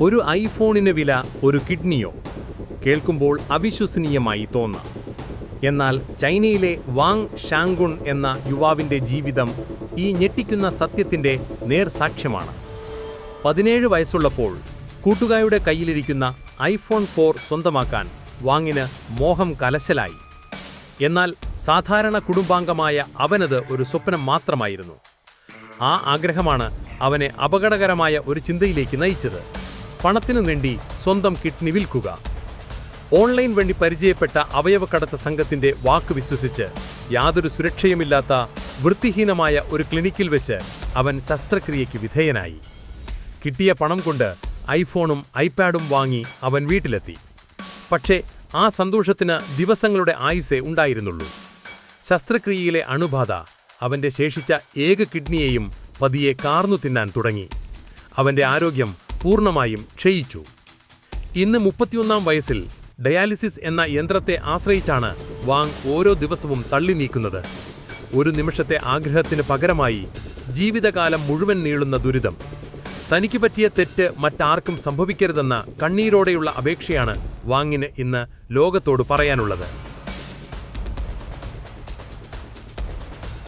ഒരു ഐഫോണിന് വില ഒരു കിഡ്നിയോ? കേൾക്കുമ്പോൾ അവിശ്വസനീയമായി തോന്നാം. എന്നാൽ ചൈനയിലെ വാങ് ഷാങ്കുൺ എന്ന യുവാവിന്റെ ജീവിതം ഈ ഞെട്ടിക്കുന്ന സത്യത്തിന്റെ നേർസാക്ഷ്യമാണ്. പതിനേഴ് വയസ്സുള്ളപ്പോൾ കൂട്ടുകാരുടെ കയ്യിലിരിക്കുന്ന ഐഫോൺ ഫോർ സ്വന്തമാക്കാൻ വാങ്ങിന് മോഹം കലശലായി. എന്നാൽ സാധാരണ കുടുംബാംഗമായ അവനത് ഒരു സ്വപ്നം മാത്രമായിരുന്നു. ആ ആഗ്രഹമാണ് അവനെ അപകടകരമായ ഒരു ചിന്തയിലേക്ക് നയിച്ചത്. പണത്തിനു വേണ്ടി സ്വന്തം കിഡ്നി വിൽക്കുക. ഓൺലൈൻ വഴി പരിചയപ്പെട്ട അവയവക്കടത്ത് സംഘത്തിന്റെ വാക്ക് വിശ്വസിച്ച് യാതൊരു സുരക്ഷയുമില്ലാത്ത വൃത്തിഹീനമായ ഒരു ക്ലിനിക്കിൽ വെച്ച് അവൻ ശസ്ത്രക്രിയയ്ക്ക് വിധേയനായി. കിട്ടിയ പണം കൊണ്ട് ഐഫോണും ഐപാഡും വാങ്ങി അവൻ വീട്ടിലെത്തി. പക്ഷേ ആ സന്തോഷത്തിന് ദിവസങ്ങളുടെ ആയുസേ ഉണ്ടായിരുന്നുള്ളൂ. ശസ്ത്രക്രിയയിലെ അണുബാധ അവന്റെ ശേഷിച്ച ഏക കിഡ്നിയെയും പതിയെ കാർന്നു തിന്നാൻ തുടങ്ങി. അവന്റെ ആരോഗ്യം പൂർണമായും ക്ഷയിച്ചു. ഇന്ന് മുപ്പത്തിയൊന്നാം വയസ്സിൽ ഡയാലിസിസ് എന്ന യന്ത്രത്തെ ആശ്രയിച്ചാണ് വാങ് ഓരോ ദിവസവും തള്ളി നീക്കുന്നത്. ഒരു നിമിഷത്തെ ആഗ്രഹത്തിന് പകരമായി ജീവിതകാലം മുഴുവൻ നീളുന്ന ദുരിതം. തനിക്ക് പറ്റിയ തെറ്റ് മറ്റാർക്കും സംഭവിക്കരുതെന്ന കണ്ണീരോടെയുള്ള അപേക്ഷയാണ് വാങ്ങിന് ഇന്ന് ലോകത്തോട് പറയാനുള്ളത്.